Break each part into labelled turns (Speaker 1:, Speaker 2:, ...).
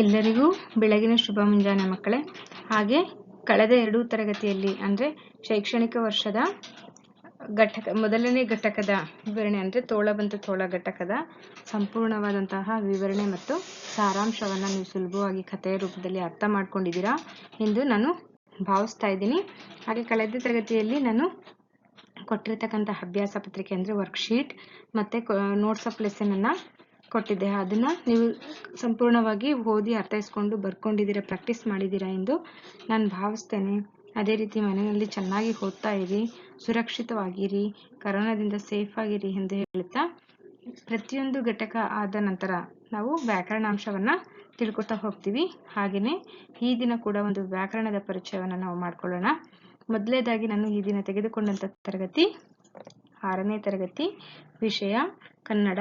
Speaker 1: ಎಲ್ಲರಿಗೂ ಬೆಳಗಿನ ಶುಭ ಮುಂಜಾನೆ ಮಕ್ಕಳೇ. ಹಾಗೆ ಕಳೆದ ಎರಡು ತರಗತಿಯಲ್ಲಿ ಅಂದರೆ ಶೈಕ್ಷಣಿಕ ವರ್ಷದ ಘಟಕ, ಮೊದಲನೇ ಘಟಕದ ವಿವರಣೆ ಅಂದರೆ ತೋಳಬಂತ ತೋಳ ಘಟಕದ ಸಂಪೂರ್ಣವಾದಂತಹ ವಿವರಣೆ ಮತ್ತು ಸಾರಾಂಶವನ್ನು ನೀವು ಸುಲಭವಾಗಿ ಕಥೆಯ ರೂಪದಲ್ಲಿ ಅರ್ಥ ಮಾಡ್ಕೊಂಡಿದ್ದೀರಾ ಎಂದು ನಾನು ಭಾವಿಸ್ತಾ ಇದ್ದೀನಿ. ಹಾಗೆ ಕಳೆದ ತರಗತಿಯಲ್ಲಿ ನಾನು ಕೊಟ್ಟಿರ್ತಕ್ಕಂಥ ಅಭ್ಯಾಸ ಪತ್ರಿಕೆ ಅಂದರೆ ವರ್ಕ್ಶೀಟ್ ಮತ್ತು ನೋಟ್ಸ್ ಆಫ್ ಲೆಸನನ್ನು ಕೊಟ್ಟಿದ್ದೆ. ಅದನ್ನು ನೀವು ಸಂಪೂರ್ಣವಾಗಿ ಓದಿ ಅರ್ಥೈಸ್ಕೊಂಡು ಬರ್ಕೊಂಡಿದ್ದೀರಾ ಪ್ರಾಕ್ಟೀಸ್ ಮಾಡಿದ್ದೀರಾ ಎಂದು ನಾನು ಭಾವಿಸ್ತೇನೆ. ಅದೇ ರೀತಿ ಮನೆಯಲ್ಲಿ ಚೆನ್ನಾಗಿ ಓದ್ತಾ ಇರಿ, ಸುರಕ್ಷಿತವಾಗಿರಿ, ಕರೋನಾದಿಂದ ಸೇಫ್ ಆಗಿರಿ ಎಂದು ಹೇಳುತ್ತಾ ಪ್ರತಿಯೊಂದು ಘಟಕ ಆದ ನಂತರ ನಾವು ವ್ಯಾಕರಣಾಂಶವನ್ನು ತಿಳ್ಕೊತಾ ಹೋಗ್ತೀವಿ. ಹಾಗೆಯೇ ಈ ದಿನ ಕೂಡ ಒಂದು ವ್ಯಾಕರಣದ ಪರಿಚಯವನ್ನು ನಾವು ಮಾಡ್ಕೊಳ್ಳೋಣ. ಮೊದಲೇದಾಗಿ ನಾನು ಈ ದಿನ ತೆಗೆದುಕೊಂಡಂಥ ತರಗತಿ, ಆರನೇ ತರಗತಿ, ವಿಷಯ, ಕನ್ನಡ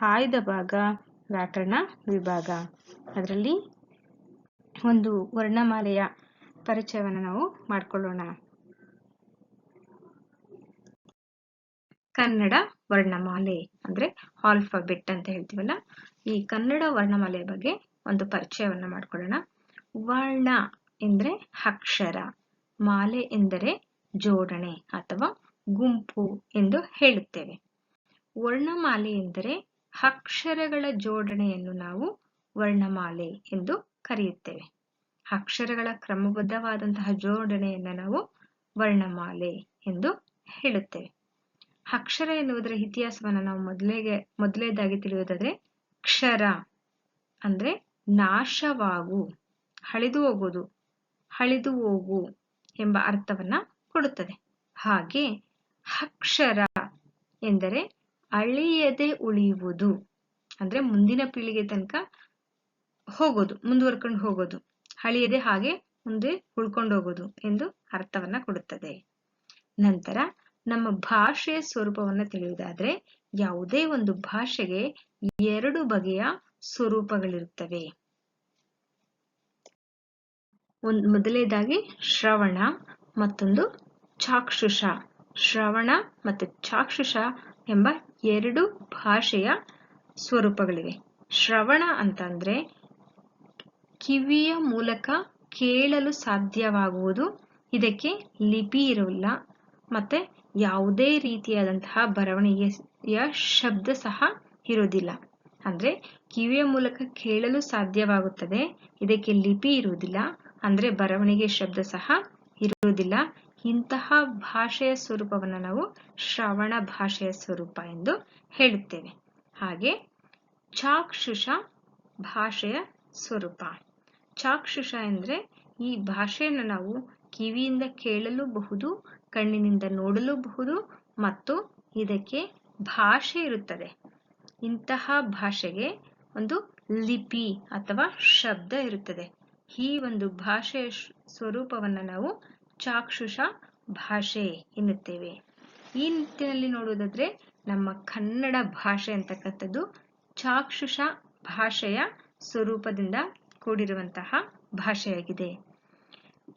Speaker 1: ಆಯ್ದ ಭಾಗ ವ್ಯಾಕರಣ ವಿಭಾಗ. ಅದರಲ್ಲಿ ಒಂದು ವರ್ಣಮಾಲೆಯ ಪರಿಚಯವನ್ನು ನಾವು ಮಾಡಿಕೊಳ್ಳೋಣ. ಕನ್ನಡ ವರ್ಣಮಾಲೆ ಅಂದ್ರೆ ಆಲ್ಫಾಬೆಟ್ ಅಂತ ಹೇಳ್ತೀವಲ್ಲ, ಈ ಕನ್ನಡ ವರ್ಣಮಾಲೆಯ ಬಗ್ಗೆ ಒಂದು ಪರಿಚಯವನ್ನು ಮಾಡ್ಕೊಳ್ಳೋಣ. ವರ್ಣ ಎಂದ್ರೆ ಅಕ್ಷರ, ಮಾಲೆ ಎಂದರೆ ಜೋಡಣೆ ಅಥವಾ ಗುಂಪು ಎಂದು ಹೇಳುತ್ತೇವೆ. ವರ್ಣಮಾಲೆ ಎಂದರೆ ಅಕ್ಷರಗಳ ಜೋಡಣೆಯನ್ನು ನಾವು ವರ್ಣಮಾಲೆ ಎಂದು ಕರೆಯುತ್ತೇವೆ. ಅಕ್ಷರಗಳ ಕ್ರಮಬದ್ಧವಾದಂತಹ ಜೋಡಣೆಯನ್ನು ನಾವು ವರ್ಣಮಾಲೆ ಎಂದು ಹೇಳುತ್ತೇವೆ. ಅಕ್ಷರ ಎನ್ನುವುದರ ಇತಿಹಾಸವನ್ನು ನಾವು ಮೊದಲಿಗೆ ಮೊದಲೇದಾಗಿ ತಿಳಿಯುವುದಾದರೆ ಕ್ಷರ ಅಂದ್ರೆ ನಾಶವಾಗು, ಹಳಿದು ಹೋಗುವುದು, ಹಳಿದು ಹೋಗು ಎಂಬ ಅರ್ಥವನ್ನ ಕೊಡುತ್ತದೆ. ಹಾಗೆ ಅಕ್ಷರ ಎಂದರೆ ಅಳಿಯದೆ ಉಳಿಯುವುದು. ಅಂದ್ರೆ ಮುಂದಿನ ಪೀಳಿಗೆ ತನಕ ಹೋಗೋದು, ಮುಂದುವರ್ಕೊಂಡು ಹೋಗೋದು. ಅಳಿಯದೆ ಹಾಗೆ ಮುಂದೆ ಉಳ್ಕೊಂಡು ಹೋಗೋದು ಎಂದು ಅರ್ಥವನ್ನ ಕೊಡುತ್ತದೆ. ನಂತರ ನಮ್ಮ ಭಾಷೆಯ ಸ್ವರೂಪವನ್ನ ತಿಳಿಯುವುದಾದ್ರೆ ಯಾವುದೇ ಒಂದು ಭಾಷೆಗೆ ಎರಡು ಬಗೆಯ ಸ್ವರೂಪಗಳಿರುತ್ತವೆ. ಒಂದು ಮೊದಲೇದಾಗಿ ಶ್ರವಣ, ಮತ್ತೊಂದು ಚಾಕ್ಷುಷ. ಶ್ರವಣ ಮತ್ತು ಚಾಕ್ಷುಷ ಎಂಬ ಎರಡು ಭಾಷೆಯ ಸ್ವರೂಪಗಳಿವೆ. ಶ್ರವಣ ಅಂತಂದ್ರೆ ಕಿವಿಯ ಮೂಲಕ ಕೇಳಲು ಸಾಧ್ಯವಾಗುವುದು. ಇದಕ್ಕೆ ಲಿಪಿ ಇರೋಲ್ಲ ಮತ್ತೆ ಯಾವುದೇ ರೀತಿಯಾದಂತಹ ಬರವಣಿಗೆಯ ಶಬ್ದ ಸಹ ಇರುವುದಿಲ್ಲ. ಅಂದ್ರೆ ಕಿವಿಯ ಮೂಲಕ ಕೇಳಲು ಸಾಧ್ಯವಾಗುತ್ತದೆ. ಇದಕ್ಕೆ ಲಿಪಿ ಇರುವುದಿಲ್ಲ. ಅಂದ್ರೆ ಬರವಣಿಗೆ ಶಬ್ದ ಸಹ ಇರುವುದಿಲ್ಲ. ಇಂತಹ ಭಾಷೆಯ ಸ್ವರೂಪವನ್ನು ನಾವು ಶ್ರವಣ ಭಾಷೆಯ ಸ್ವರೂಪ ಎಂದು ಹೇಳುತ್ತೇವೆ. ಹಾಗೆ ಚಾಕ್ಷುಷ ಭಾಷೆಯ ಸ್ವರೂಪ. ಚಾಕ್ಷುಷ ಎಂದ್ರೆ ಈ ಭಾಷೆಯನ್ನು ನಾವು ಕಿವಿಯಿಂದ ಕೇಳಲೂಬಹುದು, ಕಣ್ಣಿನಿಂದ ನೋಡಲೂಬಹುದು ಮತ್ತು ಇದಕ್ಕೆ ಭಾಷೆ ಇರುತ್ತದೆ. ಇಂತಹ ಭಾಷೆಗೆ ಒಂದು ಲಿಪಿ ಅಥವಾ ಶಬ್ದ ಇರುತ್ತದೆ. ಈ ಒಂದು ಭಾಷೆಯ ಸ್ವರೂಪವನ್ನು ನಾವು ಚಾಕ್ಷುಷ ಭಾಷೆ ಎನ್ನುತ್ತೇವೆ. ಈ ನಿಟ್ಟಿನಲ್ಲಿ ನೋಡುವುದಾದ್ರೆ ನಮ್ಮ ಕನ್ನಡ ಭಾಷೆ ಅಂತಕ್ಕಂಥದ್ದು ಚಾಕ್ಷುಷ ಭಾಷೆಯ ಸ್ವರೂಪದಿಂದ ಕೂಡಿರುವಂತಹ ಭಾಷೆಯಾಗಿದೆ.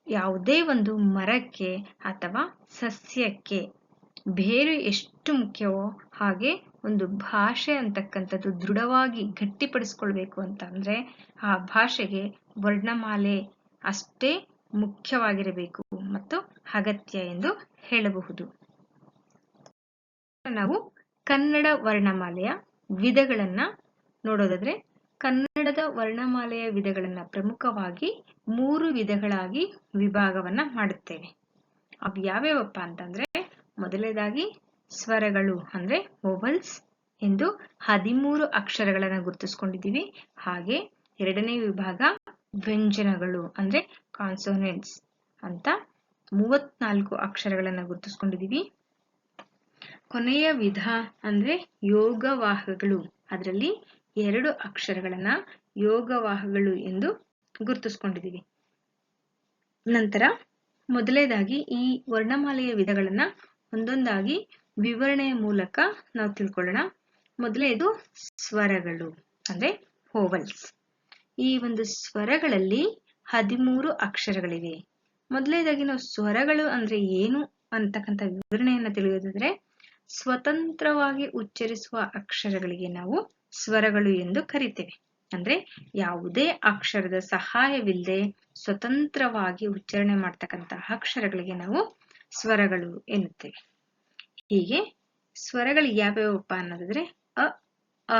Speaker 1: ಯಾವುದೇ ಒಂದು ಮರಕ್ಕೆ ಅಥವಾ ಸಸ್ಯಕ್ಕೆ ಬೇರು ಎಷ್ಟು ಮುಖ್ಯವೋ ಹಾಗೆ ಒಂದು ಭಾಷೆ ಅಂತಕ್ಕಂಥದ್ದು ದೃಢವಾಗಿ ಗಟ್ಟಿಪಡಿಸ್ಕೊಳ್ಬೇಕು ಅಂತಂದ್ರೆ ಆ ಭಾಷೆಗೆ ವರ್ಣಮಾಲೆ ಅಷ್ಟೇ ಮುಖ್ಯವಾಗಿರಬೇಕು. ಅಗತ್ಯ ಎಂದು ಹೇಳಬಹುದು. ನಾವು ಕನ್ನಡ ವರ್ಣಮಾಲೆಯ ವಿಧಗಳನ್ನ ನೋಡೋದಾದ್ರೆ, ಕನ್ನಡದ ವರ್ಣಮಾಲೆಯ ವಿಧಗಳನ್ನ ಪ್ರಮುಖವಾಗಿ ಮೂರು ವಿಧಗಳಾಗಿ ವಿಭಾಗವನ್ನ ಮಾಡುತ್ತೇವೆ. ಅವು ಯಾವ್ಯಾವಪ್ಪ ಅಂತಂದ್ರೆ, ಮೊದಲನೇದಾಗಿ ಸ್ವರಗಳು ಅಂದ್ರೆ ಓವಲ್ಸ್ ಎಂದು ಹದಿಮೂರು ಅಕ್ಷರಗಳನ್ನ ಗುರುತಿಸ್ಕೊಂಡಿದ್ದೀವಿ. ಹಾಗೆ ಎರಡನೇ ವಿಭಾಗ ವ್ಯಂಜನಗಳು ಅಂದ್ರೆ ಕಾನ್ಸೋನೆಂಟ್ಸ್ ಅಂತ ಮೂವತ್ನಾಲ್ಕು ಅಕ್ಷರಗಳನ್ನ ಗುರುತಿಸ್ಕೊಂಡಿದ್ದೀವಿ ಕೊನೆಯ ವಿಧ ಅಂದ್ರೆ ಯೋಗವಾಹಗಳು ಅದರಲ್ಲಿ ಎರಡು ಅಕ್ಷರಗಳನ್ನ ಯೋಗವಾಹಗಳು ಎಂದು ಗುರುತಿಸ್ಕೊಂಡಿದ್ದೀವಿ ನಂತರ ಮೊದಲೇದಾಗಿ ಈ ವರ್ಣಮಾಲೆಯ ವಿಧಗಳನ್ನ ಒಂದೊಂದಾಗಿ ವಿವರಣೆಯ ಮೂಲಕ ನಾವು ತಿಳ್ಕೊಳ್ಳೋಣ. ಮೊದಲೇದು ಸ್ವರಗಳು ಅಂದ್ರೆ ಹೋವಲ್ಸ್ ಈ ಒಂದು ಸ್ವರಗಳಲ್ಲಿ ಹದಿಮೂರು ಅಕ್ಷರಗಳಿವೆ. ಮೊದಲೇದಾಗಿ ನಾವು ಸ್ವರಗಳು ಅಂದ್ರೆ ಏನು ಅಂತಕ್ಕಂಥ ವಿವರಣೆಯನ್ನ ತಿಳಿಯೋದಾದ್ರೆ, ಸ್ವತಂತ್ರವಾಗಿ ಉಚ್ಚರಿಸುವ ಅಕ್ಷರಗಳಿಗೆ ನಾವು ಸ್ವರಗಳು ಎಂದು ಕರಿತೇವೆ. ಅಂದ್ರೆ ಯಾವುದೇ ಅಕ್ಷರದ ಸಹಾಯವಿಲ್ಲದೆ ಸ್ವತಂತ್ರವಾಗಿ ಉಚ್ಚಾರಣೆ ಮಾಡ್ತಕ್ಕಂತಹ ಅಕ್ಷರಗಳಿಗೆ ನಾವು ಸ್ವರಗಳು ಎನ್ನುತ್ತೇವೆ. ಹೀಗೆ ಸ್ವರಗಳು ಯಾವ್ಯಾವಪ್ಪ ಅನ್ನೋದಾದ್ರೆ, ಅ, ಆ,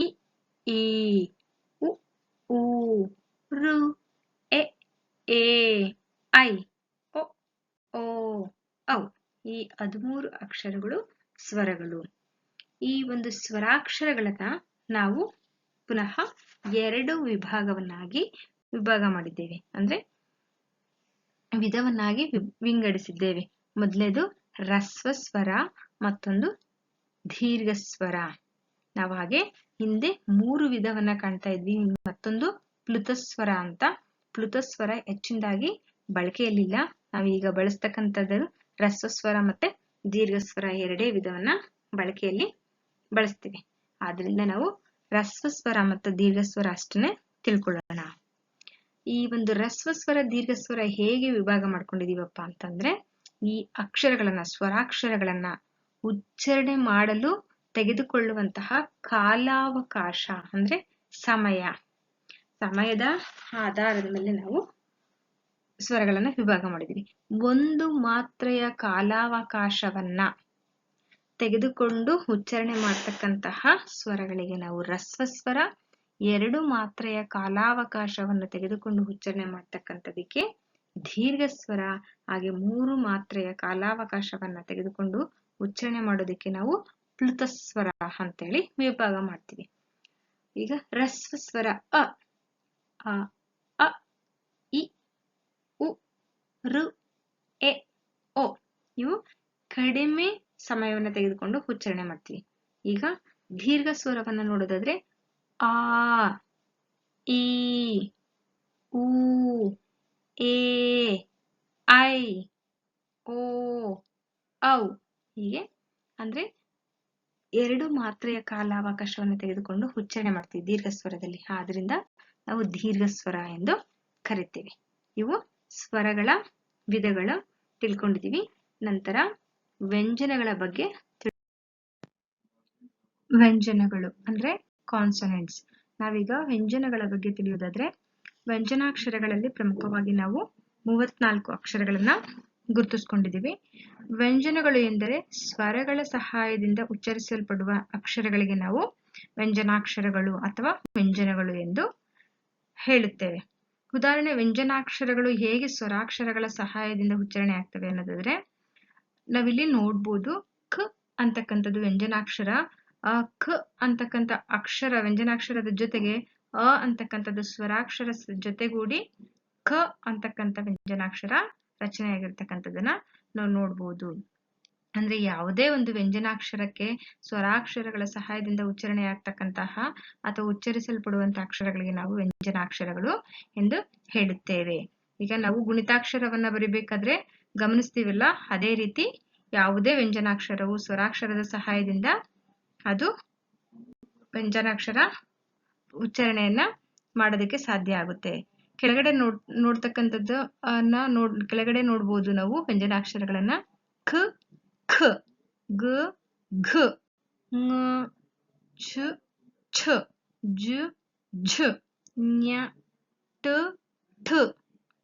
Speaker 1: ಇ, ಈ, ಉ ರು ಏ ಐ, ಒ, ಓ, ಔ. ಈ ಹದಿಮೂರು ಅಕ್ಷರಗಳು ಸ್ವರಗಳು. ಈ ಒಂದು ಸ್ವರಾಕ್ಷರಗಳನ್ನ ನಾವು ಪುನಃ ಎರಡು ವಿಭಾಗವನ್ನಾಗಿ ವಿಭಾಗ ಮಾಡಿದ್ದೇವೆ. ಅಂದ್ರೆ ವಿಧವನ್ನಾಗಿ ವಿಂಗಡಿಸಿದ್ದೇವೆ. ಮೊದಲೇದು ರಸ್ವ ಸ್ವರ, ಮತ್ತೊಂದು ದೀರ್ಘ ಸ್ವರ. ನಾವು ಹಾಗೆ ಹಿಂದೆ ಮೂರು ವಿಧವನ್ನ ಕಾಣ್ತಾ ಇದ್ವಿ. ಮತ್ತೊಂದು ಪ್ಲುತಸ್ವರ ಅಂತ ಪ್ಲುತಸ್ವರ ಹೆಚ್ಚಿನದಾಗಿ ಬಳಕೆಯಲ್ಲಿಲ್ಲ. ನಾವೀಗ ಬಳಸ್ತಕ್ಕಂಥದ್ದು ರಸ್ವಸ್ವರ ಮತ್ತೆ ದೀರ್ಘ ಸ್ವರ ಎರಡೇ ವಿಧವನ್ನ ಬಳಕೆಯಲ್ಲಿ ಬಳಸ್ತೀವಿ. ಆದ್ರಿಂದ ನಾವು ರಸ್ವಸ್ವರ ಮತ್ತು ದೀರ್ಘ ಸ್ವರ ಅಷ್ಟನ್ನೇ ತಿಳ್ಕೊಳ್ಳೋಣ. ಈ ಒಂದು ರಸ್ವಸ್ವರ ದೀರ್ಘ ಸ್ವರ ಹೇಗೆ ವಿಭಾಗ ಮಾಡ್ಕೊಂಡಿದೀವಪ್ಪ ಅಂತಂದ್ರೆ, ಈ ಅಕ್ಷರಗಳನ್ನ, ಸ್ವರಾಕ್ಷರಗಳನ್ನ ಉಚ್ಚಾರಣೆ ಮಾಡಲು ತೆಗೆದುಕೊಳ್ಳುವಂತಹ ಕಾಲಾವಕಾಶ ಅಂದ್ರೆ ಸಮಯ. ಸಮಯದ ಆಧಾರದ ಮೇಲೆ ನಾವು ಸ್ವರಗಳನ್ನ ವಿಭಾಗ ಮಾಡಿದೀವಿ. ಒಂದು ಮಾತ್ರೆಯ ಕಾಲಾವಕಾಶವನ್ನ ತೆಗೆದುಕೊಂಡು ಉಚ್ಚಾರಣೆ ಮಾಡ್ತಕ್ಕಂತಹ ಸ್ವರಗಳಿಗೆ ನಾವು ರಸ್ವ ಸ್ವರ ಎರಡು ಮಾತ್ರೆಯ ಕಾಲಾವಕಾಶವನ್ನು ತೆಗೆದುಕೊಂಡು ಉಚ್ಚಾರಣೆ ಮಾಡ್ತಕ್ಕಂಥದಕ್ಕೆ ದೀರ್ಘ ಸ್ವರ ಹಾಗೆ ಮೂರು ಮಾತ್ರೆಯ ಕಾಲಾವಕಾಶವನ್ನ ತೆಗೆದುಕೊಂಡು ಉಚ್ಚಾರಣೆ ಮಾಡೋದಕ್ಕೆ ನಾವು ಪ್ಲುತಸ್ವರ ಅಂತೇಳಿ ವಿಭಾಗ ಮಾಡ್ತೀವಿ. ಈಗ ರಸ್ವ ಸ್ವರ ಅ ಆ ಅ ಇ ಉ ರು ಎ ಓ ಇವು ಕಡಿಮೆ ಸಮಯವನ್ನು ತೆಗೆದುಕೊಂಡು ಉಚ್ಚಾರಣೆ ಮಾಡ್ತೀವಿ. ಈಗ ದೀರ್ಘ ಸ್ವರವನ್ನ ನೋಡೋದಾದ್ರೆ, ಆ, ಈ ಉ ಎ ಐ, ಓ, ಔ. ಹೀಗೆ ಅಂದ್ರೆ ಎರಡು ಮಾತ್ರೆಯ ಕಾಲಾವಕಾಶವನ್ನು ತೆಗೆದುಕೊಂಡು ಉಚ್ಚಾರಣೆ ಮಾಡ್ತೀವಿ ದೀರ್ಘ ಸ್ವರದಲ್ಲಿ. ಆದ್ರಿಂದ ನಾವು ದೀರ್ಘ ಸ್ವರ ಎಂದು ಕರಿತೇವೆ. ಇವು ಸ್ವರಗಳ ವಿಧಗಳು ತಿಳ್ಕೊಂಡಿದ್ದೀವಿ. ನಂತರ ವ್ಯಂಜನಗಳ ಬಗ್ಗೆ ವ್ಯಂಜನಗಳು ಅಂದ್ರೆ ಕಾನ್ಸನೆಂಟ್ಸ್ ನಾವೀಗ ವ್ಯಂಜನಗಳ ಬಗ್ಗೆ ತಿಳಿಯೋದಾದ್ರೆ ವ್ಯಂಜನಾಕ್ಷರಗಳಲ್ಲಿ ಪ್ರಮುಖವಾಗಿ ನಾವು ಮೂವತ್ನಾಲ್ಕು ಅಕ್ಷರಗಳನ್ನ ಗುರುತಿಸ್ಕೊಂಡಿದ್ದೀವಿ. ವ್ಯಂಜನಗಳು ಎಂದರೆ ಸ್ವರಗಳ ಸಹಾಯದಿಂದ ಉಚ್ಚರಿಸಲ್ಪಡುವ ಅಕ್ಷರಗಳಿಗೆ ನಾವು ವ್ಯಂಜನಾಕ್ಷರಗಳು ಅಥವಾ ವ್ಯಂಜನಗಳು ಎಂದು ಹೇಳುತ್ತೇವೆ. ಉದಾಹರಣೆ, ವ್ಯಂಜನಾಕ್ಷರಗಳು ಹೇಗೆ ಸ್ವರಾಕ್ಷರಗಳ ಸಹಾಯದಿಂದ ಉಚ್ಚಾರಣೆ ಆಗ್ತವೆ ಅನ್ನೋದಾದ್ರೆ, ನಾವಿಲ್ಲಿ ನೋಡ್ಬೋದು ಖ ಅಂತಕ್ಕಂಥದ್ದು ವ್ಯಂಜನಾಕ್ಷರ ಆ ಖ ಅಂತಕ್ಕಂಥ ಅಕ್ಷರ, ವ್ಯಂಜನಾಕ್ಷರದ ಜೊತೆಗೆ ಅ ಅಂತಕ್ಕಂಥದ್ದು ಸ್ವರಾಕ್ಷರ ಜೊತೆಗೂಡಿ ಖ ಅಂತಕ್ಕಂಥ ವ್ಯಂಜನಾಕ್ಷರ ರಚನೆಯಾಗಿರ್ತಕ್ಕಂಥದ್ದನ್ನ ನಾವು ನೋಡ್ಬೋದು. ಅಂದ್ರೆ ಯಾವುದೇ ಒಂದು ವ್ಯಂಜನಾಕ್ಷರಕ್ಕೆ ಸ್ವರಾಕ್ಷರಗಳ ಸಹಾಯದಿಂದ ಉಚ್ಚಾರಣೆ ಆಗ್ತಕ್ಕಂತಹ ಅಥವಾ ಉಚ್ಚರಿಸಲ್ಪಡುವಂತಹ ಅಕ್ಷರಗಳಿಗೆ ನಾವು ವ್ಯಂಜನಾಕ್ಷರಗಳು ಎಂದು ಹೇಳುತ್ತೇವೆ. ಈಗ ನಾವು ಗುಣಿತಾಕ್ಷರವನ್ನ ಬರಿಬೇಕಾದ್ರೆ ಗಮನಿಸ್ತೀವಲ್ಲ? ಅದೇ ರೀತಿ ಯಾವುದೇ ವ್ಯಂಜನಾಕ್ಷರವು ಸ್ವರಾಕ್ಷರದ ಸಹಾಯದಿಂದ ಅದು ವ್ಯಂಜನಾಕ್ಷರ ಉಚ್ಚಾರಣೆಯನ್ನ ಮಾಡೋದಕ್ಕೆ ಸಾಧ್ಯ ಆಗುತ್ತೆ. ಕೆಳಗಡೆ ನೋಡ್ ನೋಡ್ತಕ್ಕಂಥದ್ದು ಅನ್ನ ನೋಡ್, ಕೆಳಗಡೆ ನೋಡ್ಬೋದು ನಾವು ವ್ಯಂಜನಾಕ್ಷರಗಳನ್ನ ಖ k, g, g, ng, ch, ch, j, j, nya, t, t,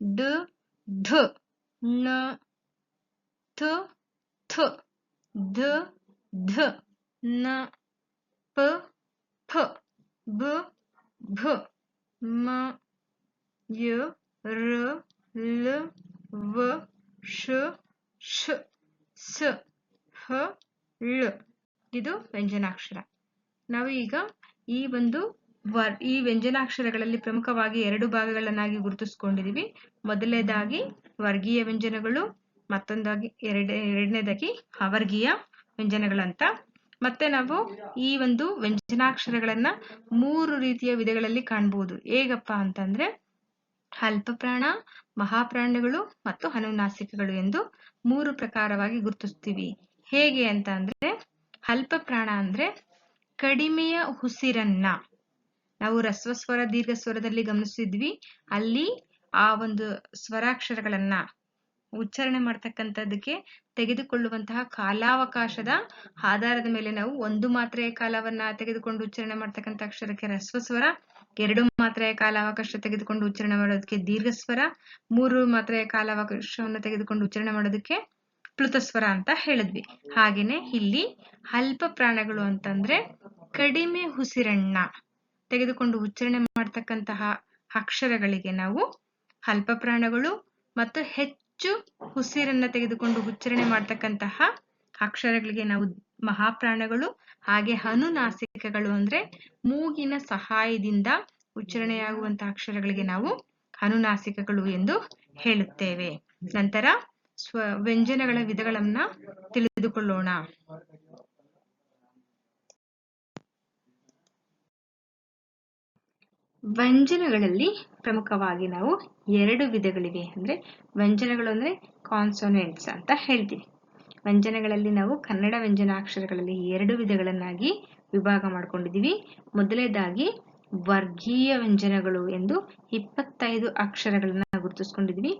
Speaker 1: d, d, n, t, t, d, d, n, p, p, b, b, m, y, r, l, v, sh, sh, s, ಹ, ಳ. ಇದು ವ್ಯಂಜನಾಕ್ಷರ. ನಾವು ಈಗ ಈ ಒಂದು var, ಈ ವ್ಯಂಜನಾಕ್ಷರಗಳಲ್ಲಿ ಪ್ರಮುಖವಾಗಿ ಎರಡು ಭಾಗಗಳನ್ನಾಗಿ ಗುರುತಿಸ್ಕೊಂಡಿದೀವಿ. ಮೊದಲನೇದಾಗಿ ವರ್ಗೀಯ ವ್ಯಂಜನಗಳು, ಮತ್ತೊಂದಾಗಿ ಎರಡ, ಎರಡನೇದಾಗಿ ಅವರ್ಗೀಯ ವ್ಯಂಜನಗಳಂತ. ಮತ್ತೆ ನಾವು ಈ ಒಂದು ವ್ಯಂಜನಾಕ್ಷರಗಳನ್ನ ಮೂರು ರೀತಿಯ ವಿಧಗಳಲ್ಲಿ ಕಾಣಬಹುದು ಹೇಗಪ್ಪ ಅಂತಂದ್ರೆ ಅಲ್ಪಪ್ರಾಣ, ಮಹಾಪ್ರಾಣಗಳು ಮತ್ತು ಅನುನಾಸಿಕಗಳು ಎಂದು ಮೂರು ಪ್ರಕಾರವಾಗಿ ಗುರುತಿಸ್ತೀವಿ. ಹೇಗೆ ಅಂತ ಅಂದ್ರೆ ಅಲ್ಪ ಪ್ರಾಣ ಅಂದ್ರೆ ಕಡಿಮೆಯ ಉಸಿರನ್ನ. ನಾವು ರಸ್ವ ಸ್ವರ ದೀರ್ಘ ಸ್ವರದಲ್ಲಿ ಗಮನಿಸಿದ್ವಿ ಅಲ್ಲಿ ಆ ಒಂದು ಸ್ವರಾಕ್ಷರಗಳನ್ನ ಉಚ್ಚಾರಣೆ ಮಾಡ್ತಕ್ಕಂಥದ್ದಕ್ಕೆ ತೆಗೆದುಕೊಳ್ಳುವಂತಹ ಕಾಲಾವಕಾಶದ ಆಧಾರದ ಮೇಲೆ ನಾವು ಒಂದು ಮಾತ್ರೆಯ ಕಾಲವನ್ನ ತೆಗೆದುಕೊಂಡು ಉಚ್ಚಾರಣೆ ಮಾಡ್ತಕ್ಕಂಥ ಅಕ್ಷರಕ್ಕೆ ರಸ್ವ ಸ್ವರ ಎರಡು ಮಾತ್ರೆಯ ಕಾಲಾವಕಾಶ ತೆಗೆದುಕೊಂಡು ಉಚ್ಚಾರಣೆ ಮಾಡೋದಕ್ಕೆ ದೀರ್ಘ ಸ್ವರ ಮೂರು ಮಾತ್ರೆಯ ಕಾಲಾವಕಾಶವನ್ನು ತೆಗೆದುಕೊಂಡು ಉಚ್ಚಾರಣೆ ಮಾಡೋದಕ್ಕೆ ಪ್ಲುತಸ್ವರ ಅಂತ ಹೇಳಿದ್ವಿ. ಹಾಗೇನೆ ಇಲ್ಲಿ ಅಲ್ಪ ಪ್ರಾಣಗಳು ಅಂತಂದ್ರೆ ಕಡಿಮೆ ಉಸಿರಣ್ಣ, ತೆಗೆದುಕೊಂಡು ಉಚ್ಚಾರಣೆ ಮಾಡ್ತಕ್ಕಂತಹ ಅಕ್ಷರಗಳಿಗೆ ನಾವು ಅಲ್ಪ ಪ್ರಾಣಗಳು ಮತ್ತು ಹೆಚ್ಚು ಉಸಿರನ್ನ ತೆಗೆದುಕೊಂಡು ಉಚ್ಚಾರಣೆ ಮಾಡ್ತಕ್ಕಂತಹ ಅಕ್ಷರಗಳಿಗೆ ನಾವು ಮಹಾಪ್ರಾಣಗಳು, ಹಾಗೆ ಅನುನಾಸಿಕಗಳು ಅಂದ್ರೆ ಮೂಗಿನ ಸಹಾಯದಿಂದ ಉಚ್ಚಾರಣೆಯಾಗುವಂತಹ ಅಕ್ಷರಗಳಿಗೆ ನಾವು ಅನುನಾಸಿಕಗಳು ಎಂದು ಹೇಳುತ್ತೇವೆ. ನಂತರ ಸ್ವ, ವ್ಯಂಜನಗಳ ವಿಧಗಳನ್ನ ತಿಳಿದುಕೊಳ್ಳೋಣ. ವ್ಯಂಜನಗಳಲ್ಲಿ ಪ್ರಮುಖವಾಗಿ ನಾವು ಎರಡು ವಿಧಗಳಿವೆ. ಅಂದ್ರೆ ವ್ಯಂಜನಗಳು ಅಂದ್ರೆ ಕಾನ್ಸೋನೆಂಟ್ಸ್ ಅಂತ ಹೇಳ್ತೀವಿ. ವ್ಯಂಜನಗಳಲ್ಲಿ ನಾವು ಕನ್ನಡ ವ್ಯಂಜನಾಕ್ಷರಗಳಲ್ಲಿ ಎರಡು ವಿಧಗಳನ್ನಾಗಿ ವಿಭಾಗ ಮಾಡ್ಕೊಂಡಿದ್ದೀವಿ. ಮೊದಲನೇದಾಗಿ ವರ್ಗೀಯ ವ್ಯಂಜನಗಳು ಎಂದು ಇಪ್ಪತ್ತೈದು ಅಕ್ಷರಗಳನ್ನ ಗುರುತಿಸ್ಕೊಂಡಿದ್ವಿ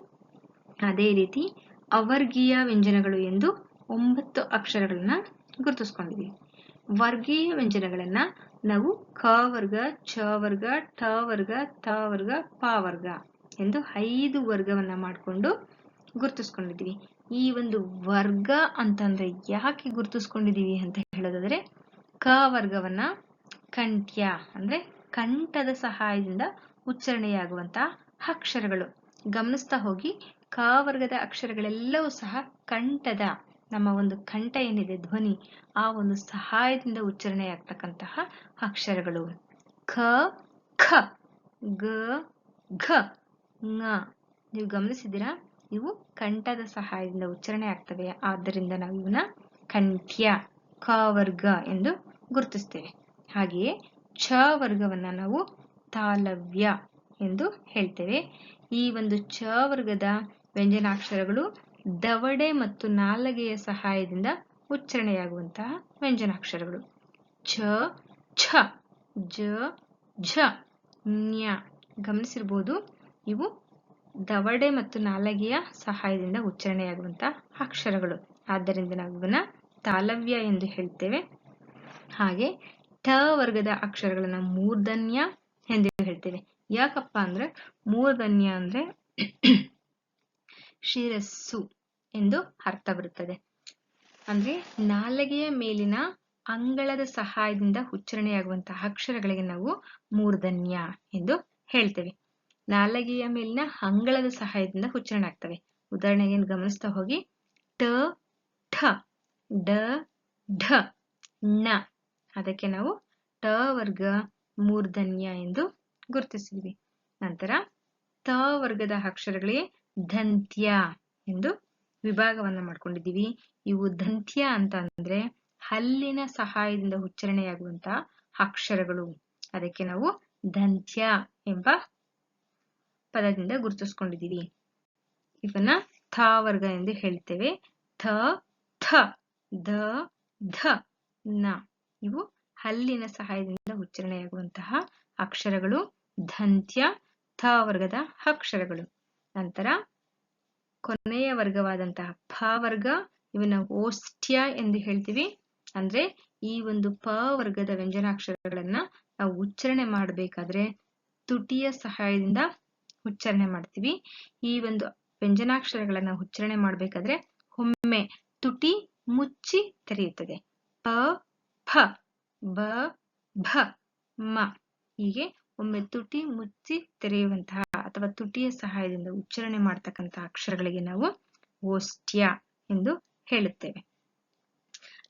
Speaker 1: ಅದೇ ರೀತಿ ಅವರ್ಗೀಯ ವ್ಯಂಜನಗಳು ಎಂದು ಒಂಬತ್ತು ಅಕ್ಷರಗಳನ್ನ ಗುರುತಿಸ್ಕೊಂಡಿದ್ವಿ. ವರ್ಗೀಯ ವ್ಯಂಜನಗಳನ್ನ ನಾವು ಕ ವರ್ಗ ಚ ವರ್ಗ ಟ ವರ್ಗ ತ ವರ್ಗ, ಪ ವರ್ಗ ಎಂದು ಐದು ವರ್ಗವನ್ನ ಮಾಡಿಕೊಂಡು ಗುರುತಿಸ್ಕೊಂಡಿದ್ದೀವಿ ಈ ಒಂದು ವರ್ಗ ಅಂತಂದ್ರೆ ಯಾಕೆ ಗುರುತಿಸ್ಕೊಂಡಿದೀವಿ ಅಂತ ಹೇಳೋದಾದ್ರೆ ಕ ವರ್ಗವನ್ನ ಕಂಠ್ಯ ಅಂದ್ರೆ ಕಂಠದ ಸಹಾಯದಿಂದ ಉಚ್ಚಾರಣೆಯಾಗುವಂತ ಅಕ್ಷರಗಳು. ಗಮನಿಸ್ತಾ ಹೋಗಿ ಕ ವರ್ಗದ ಅಕ್ಷರಗಳೆಲ್ಲವೂ ಸಹ ಕಂಠದ ನಮ್ಮ ಒಂದು ಕಂಠ ಏನಿದೆ, ಧ್ವನಿ, ಆ ಒಂದು ಸಹಾಯದಿಂದ ಉಚ್ಚಾರಣೆಯಾಗ್ತಕ್ಕಂತಹ ಅಕ್ಷರಗಳು. ಖ ಖ, ಗ, ಘ ಙ ನೀವು ಗಮನಿಸಿದಿರಾ ಇವು ಕಂಠದ ಸಹಾಯದಿಂದ ಉಚ್ಚಾರಣೆ ಆಗ್ತವೆ. ಆದ್ದರಿಂದ ನಾವು ಇವನ್ನ ಕಂಠ್ಯ, ಕ ವರ್ಗ ಎಂದು ಗುರುತಿಸ್ತೇವೆ. ಹಾಗೆಯೇ ಛ ವರ್ಗವನ್ನ ನಾವು ತಾಲವ್ಯ ಎಂದು ಹೇಳ್ತೇವೆ. ಈ ಒಂದು ಛ ವರ್ಗದ ವ್ಯಂಜನಾಕ್ಷರಗಳು ದವಡೆ ಮತ್ತು ನಾಲಗೆಯ ಸಹಾಯದಿಂದ ಉಚ್ಚಾರಣೆಯಾಗುವಂತಹ ವ್ಯಂಜನಾಕ್ಷರಗಳು. ಛ ಛ, ಜ, ಝ, ನ್ಯ. ಗಮನಿಸಿರ್ಬೋದು, ಇವು ದವಡೆ ಮತ್ತು ನಾಲಗೆಯ ಸಹಾಯದಿಂದ ಉಚ್ಚಾರಣೆಯಾಗುವಂತಹ ಅಕ್ಷರಗಳು. ಆದ್ದರಿಂದ ನಾವು ಇವನ್ನ ತಾಲವ್ಯ ಎಂದು ಹೇಳ್ತೇವೆ. ಹಾಗೆ ಟ ವರ್ಗದ ಅಕ್ಷರಗಳನ್ನ ಮೂರ್ಧನ್ಯ ಎಂದು ಹೇಳ್ತೇವೆ. ಯಾಕಪ್ಪ ಅಂದ್ರೆ ಮೂರ್ಧನ್ಯ ಅಂದ್ರೆ ಶಿರಸ್ಸು ಎಂದು ಅರ್ಥ ಬರುತ್ತದೆ ಅಂದ್ರೆ ನಾಲಗೆಯ ಮೇಲಿನ ಅಂಗಳದ ಸಹಾಯದಿಂದ ಉಚ್ಚಾರಣೆಯಾಗುವಂತಹ ಅಕ್ಷರಗಳಿಗೆ ನಾವು ಮೂರ್ಧನ್ಯ ಎಂದು ಹೇಳ್ತೇವೆ. ನಾಲಗೆಯ ಮೇಲಿನ ಅಂಗಳದ ಸಹಾಯದಿಂದ ಉಚ್ಚಾರಣೆ ಆಗ್ತವೆ. ಉದಾಹರಣೆಗೆ ಗಮನಿಸ್ತಾ ಹೋಗಿ. ಟ, ಠ, ಡ, ಢ, ಣ. ಅದಕ್ಕೆ ನಾವು ಟ ವರ್ಗ ಮೂರ್ಧನ್ಯ ಎಂದು ಗುರುತಿಸಿದ್ವಿ. ನಂತರ ತ ವರ್ಗದ ಅಕ್ಷರಗಳಿಗೆ ದಂತ್ಯ ಎಂದು ವಿಭಾಗವನ್ನ ಮಾಡ್ಕೊಂಡಿದ್ದೀವಿ. ಇವು ದಂತ್ಯ ಅಂತ ಅಂದ್ರೆ ಹಲ್ಲಿನ ಸಹಾಯದಿಂದ ಉಚ್ಚಾರಣೆಯಾಗುವಂತಹ ಅಕ್ಷರಗಳು. ಅದಕ್ಕೆ ನಾವು ದಂತ್ಯ ಎಂಬ ಪದದಿಂದ ಗುರುತಿಸ್ಕೊಂಡಿದ್ದೀವಿ. ಇವನ್ನ ಥ ವರ್ಗ ಎಂದು ಹೇಳ್ತೇವೆ. ಥ ಥ, ದ, ಧ, ನ. ಇವು ಹಲ್ಲಿನ ಸಹಾಯದಿಂದ ಉಚ್ಚಾರಣೆಯಾಗುವಂತಹ ಅಕ್ಷರಗಳು. ದಂತ್ಯ, ಥ ವರ್ಗದ ಅಕ್ಷರಗಳು. ನಂತರ ಕೊನೆಯ ವರ್ಗವಾದಂತಹ ಪ ವರ್ಗ, ಇವನ್ನ ಓಸ್ಟ್ಯ ಎಂದು ಹೇಳ್ತೀವಿ. ಅಂದ್ರೆ ಈ ಒಂದು ಪ ವರ್ಗದ ವ್ಯಂಜನಾಕ್ಷರಗಳನ್ನ ನಾವು ಉಚ್ಚಾರಣೆ ಮಾಡಬೇಕಾದ್ರೆ ತುಟಿಯ ಸಹಾಯದಿಂದ ಉಚ್ಚಾರಣೆ ಮಾಡ್ತೀವಿ. ಈ ಒಂದು ವ್ಯಂಜನಾಕ್ಷರಗಳನ್ನ ಉಚ್ಚಾರಣೆ ಮಾಡಬೇಕಾದ್ರೆ ಒಮ್ಮೆ ತುಟಿ ಮುಚ್ಚಿ ತೆರೆಯುತ್ತದೆ. ಪ ಫ ಬ, ಭ, ಮ ಹೀಗೆ ಒಮ್ಮೆ ತುಟಿ ಮುಚ್ಚಿ ತೆರೆಯುವಂತಹ ಅಥವಾ ತುಟಿಯ ಸಹಾಯದಿಂದ ಉಚ್ಚಾರಣೆ ಮಾಡ್ತಕ್ಕಂತಹ ಅಕ್ಷರಗಳಿಗೆ ನಾವು ಓಷ್ಟ್ಯ ಎಂದು ಹೇಳುತ್ತೇವೆ.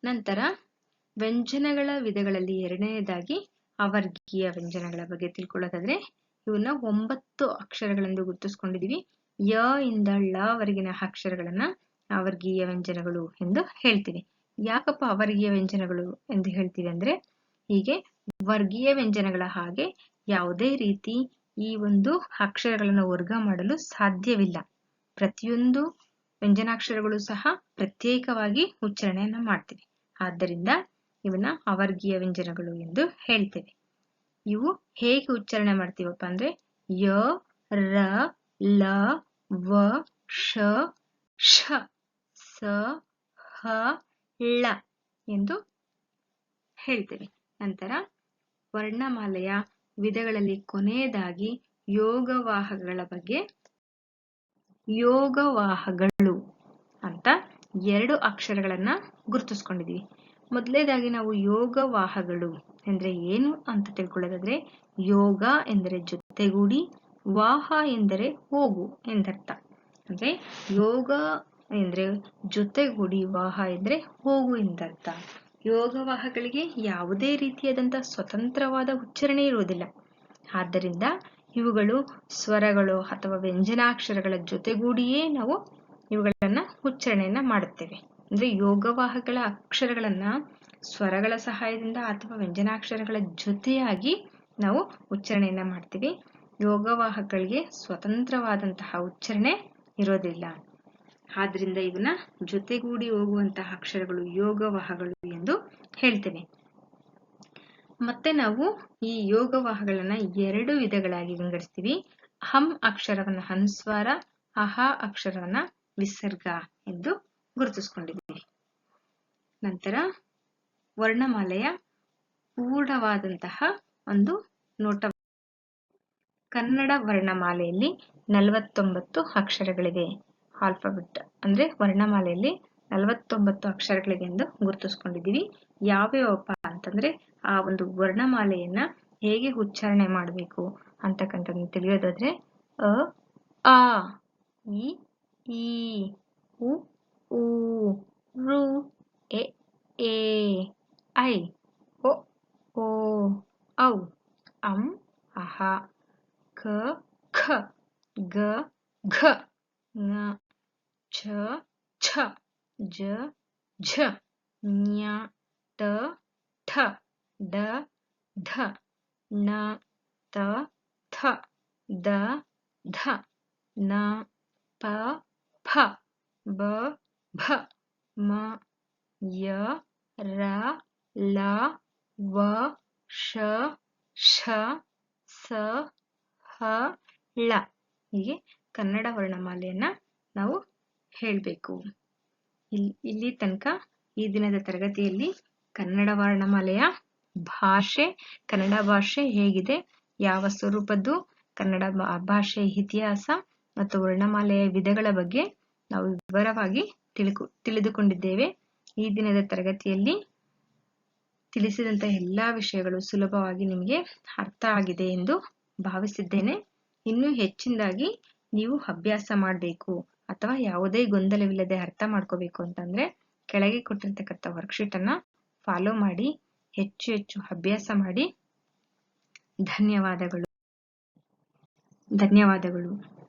Speaker 1: ನಂತರ ವ್ಯಂಜನಗಳ ವಿಧಗಳಲ್ಲಿ ಎರಡನೆಯದಾಗಿ ಅವರ್ಗೀಯ ವ್ಯಂಜನಗಳ ಬಗ್ಗೆ ತಿಳ್ಕೊಳ್ಳೋದಾದ್ರೆ ಇವನ್ನ ಒಂಬತ್ತು ಅಕ್ಷರಗಳೆಂದು ಗುರುತಿಸ್ಕೊಂಡಿದೀವಿ. ಯ ಇಂದ ಳ ವರೆಗಿನ ಅಕ್ಷರಗಳನ್ನ ಅವರ್ಗೀಯ ವ್ಯಂಜನಗಳು ಎಂದು ಹೇಳ್ತೀವಿ. ಯಾಕಪ್ಪ ಅವರ್ಗೀಯ ವ್ಯಂಜನಗಳು ಎಂದು ಹೇಳ್ತೀವಿ ಅಂದ್ರೆ ಹೀಗೆ ವರ್ಗೀಯ ವ್ಯಂಜನಗಳ ಹಾಗೆ ಯಾವುದೇ ರೀತಿ ಈ ಒಂದು ಅಕ್ಷರಗಳನ್ನು ವರ್ಗ ಮಾಡಲು ಸಾಧ್ಯವಿಲ್ಲ. ಪ್ರತಿಯೊಂದು ವ್ಯಂಜನಾಕ್ಷರಗಳು ಸಹ ಪ್ರತ್ಯೇಕವಾಗಿ ಉಚ್ಚಾರಣೆಯನ್ನು ಮಾಡ್ತೀವಿ. ಆದ್ದರಿಂದ ಇವನ್ನ ಅವರ್ಗೀಯ ವ್ಯಂಜನಗಳು ಎಂದು ಹೇಳ್ತೇವೆ. ಇವು ಹೇಗೆ ಉಚ್ಚಾರಣೆ ಮಾಡ್ತೀವಪ್ಪ ಅಂದ್ರೆ, ಯ, ರ, ಲ, ವ ಶ ಷ, ಸ, ಹ, ಳ ಎಂದು ಹೇಳ್ತೇವೆ. ನಂತರ ವರ್ಣಮಾಲೆಯ ವಿಧಗಳಲ್ಲಿ ಕೊನೆಯದಾಗಿ ಯೋಗವಾಹಗಳ ಬಗ್ಗೆ. ಯೋಗವಾಹಗಳು ಅಂತ ಎರಡು ಅಕ್ಷರಗಳನ್ನ ಗುರುತಿಸ್ಕೊಂಡಿದೀವಿ. ಮೊದಲೇದಾಗಿ ನಾವು ಯೋಗವಾಹಗಳು ಎಂದ್ರೆ ಏನು ಅಂತ ತಿಳ್ಕೊಳ್ಳೋದಾದ್ರೆ ಯೋಗ ಎಂದರೆ ಜೊತೆಗೂಡಿ ವಾಹ ಎಂದರೆ ಹೋಗು ಎಂದರ್ಥ. ಅಂದ್ರೆ ಯೋಗ ಎಂದ್ರೆ ಜೊತೆಗೂಡಿ ವಾಹ ಎಂದ್ರೆ ಹೋಗು ಎಂದರ್ಥ. ಯೋಗವಾಹಗಳಿಗೆ ಯಾವುದೇ ರೀತಿಯಾದಂತಹ ಸ್ವತಂತ್ರವಾದ ಉಚ್ಚಾರಣೆ ಇರುವುದಿಲ್ಲ. ಆದ್ದರಿಂದ ಇವುಗಳು ಸ್ವರಗಳು ಅಥವಾ ವ್ಯಂಜನಾಕ್ಷರಗಳ ಜೊತೆಗೂಡಿಯೇ ನಾವು ಇವುಗಳನ್ನ ಉಚ್ಚಾರಣೆಯನ್ನ ಮಾಡುತ್ತೇವೆ. ಅಂದ್ರೆ ಯೋಗವಾಹಗಳ ಅಕ್ಷರಗಳನ್ನ ಸ್ವರಗಳ ಸಹಾಯದಿಂದ ಅಥವಾ ವ್ಯಂಜನಾಕ್ಷರಗಳ ಜೊತೆಯಾಗಿ ನಾವು ಉಚ್ಚಾರಣೆಯನ್ನ ಮಾಡ್ತೀವಿ. ಯೋಗವಾಹಗಳಿಗೆ ಸ್ವತಂತ್ರವಾದಂತಹ ಉಚ್ಚಾರಣೆ ಇರೋದಿಲ್ಲ. ಆದ್ರಿಂದ ಇವನ್ನ ಜೊತೆಗೂಡಿ ಹೋಗುವಂತಹ ಅಕ್ಷರಗಳು, ಯೋಗವಾಹಗಳು ಎಂದು ಹೇಳ್ತೇವೆ. ಮತ್ತೆ ನಾವು ಈ ಯೋಗವಾಹಗಳನ್ನ ಎರಡು ವಿಧಗಳಾಗಿ ವಿಂಗಡಿಸ್ತೀವಿ. ಹಂ ಅಕ್ಷರವನ್ನ ಹಂಸ್ವಾರ ಅಹ ಅಕ್ಷರವನ್ನ ವಿಸರ್ಗ ಎಂದು ಗುರುತಿಸ್ಕೊಂಡಿದ್ದೀವಿ. ನಂತರ ವರ್ಣಮಾಲೆಯ ಪೂರ್ಣವಾದಂತಹ ಒಂದು ನೋಟ ಕನ್ನಡ ವರ್ಣಮಾಲೆಯಲ್ಲಿ ನಲವತ್ತೊಂಬತ್ತು ಅಕ್ಷರಗಳಿವೆ. ಆಲ್ಫಾಬೆಟ್ ಅಂದ್ರೆ ವರ್ಣಮಾಲೆಯಲ್ಲಿ ನಲವತ್ತೊಂಬತ್ತು ಅಕ್ಷರಗಳಿಗೆಂದು ಗುರುತಿಸ್ಕೊಂಡಿದ್ದೀವಿ. ಯಾವ್ಯಾವಪ್ಪ ಅಂತಂದ್ರೆ ಆ ಒಂದು ವರ್ಣಮಾಲೆಯನ್ನ ಹೇಗೆ ಉಚ್ಚಾರಣೆ ಮಾಡಬೇಕು ಅಂತಕ್ಕಂಥದ್ದು ತಿಳಿಯೋದಾದ್ರೆ ಅ, ಆ, ಇ, ಈ, ಉ ಊ ರು, ಎ ಎ, ಐ, ಒ, ಓ, ಔ, ಅಂ, ಅಹ, ಕ, ಖ, ಗ, ಘ ङ ಛ ಛ, ಜ, ಝ ಞ ಟ, ಠ, ಡ, ಧ ಣ ತ, ಥ, ದ, ಧ, ನ, ಪ ಫ ಬ, ಭ, ಮ, ಯ, ರ, ಲ, ವ, ಶ, ಷ, ಸ, ಹ, ಳ. ಹೀಗೆ ಕನ್ನಡ ವರ್ಣಮಾಲೆಯನ್ನು ನಾವು ಹೇಳಬೇಕು. ಇಲ್ಲಿ ತನಕ ಈ ದಿನದ ತರಗತಿಯಲ್ಲಿ ಕನ್ನಡ ವರ್ಣಮಾಲೆಯ ಭಾಷೆ, ಕನ್ನಡ ಭಾಷೆ ಹೇಗಿದೆ, ಯಾವ ಸ್ವರೂಪದ್ದು, ಕನ್ನಡ ಭಾಷೆ ಇತಿಹಾಸ ಮತ್ತು ವರ್ಣಮಾಲೆಯ ವಿಧಗಳ ಬಗ್ಗೆ ನಾವು ವಿವರವಾಗಿ ತಿಳ್ಕೊ, ತಿಳಿದುಕೊಂಡಿದ್ದೇವೆ. ಈ ದಿನದ ತರಗತಿಯಲ್ಲಿ ತಿಳಿಸಿದಂತ ಎಲ್ಲಾ ವಿಷಯಗಳು ಸುಲಭವಾಗಿ ನಿಮಗೆ ಅರ್ಥ ಆಗಿದೆ ಎಂದು ಭಾವಿಸಿದ್ದೇನೆ. ಇನ್ನೂ ಹೆಚ್ಚಿನದಾಗಿ ನೀವು ಅಭ್ಯಾಸ ಮಾಡಬೇಕು. ಅಥವಾ ಯಾವುದೇ ಗೊಂದಲವಿಲ್ಲದೆ ಅರ್ಥ ಮಾಡ್ಕೋಬೇಕು ಅಂತಂದ್ರೆ ಕೆಳಗೆ ಕೊಟ್ಟಿರ್ತಕ್ಕಂಥ ವರ್ಕ್ಶೀಟ್ ಅನ್ನ ಫಾಲೋ ಮಾಡಿ, ಹೆಚ್ಚು ಹೆಚ್ಚು ಅಭ್ಯಾಸ ಮಾಡಿ. ಧನ್ಯವಾದಗಳು. ಧನ್ಯವಾದಗಳು.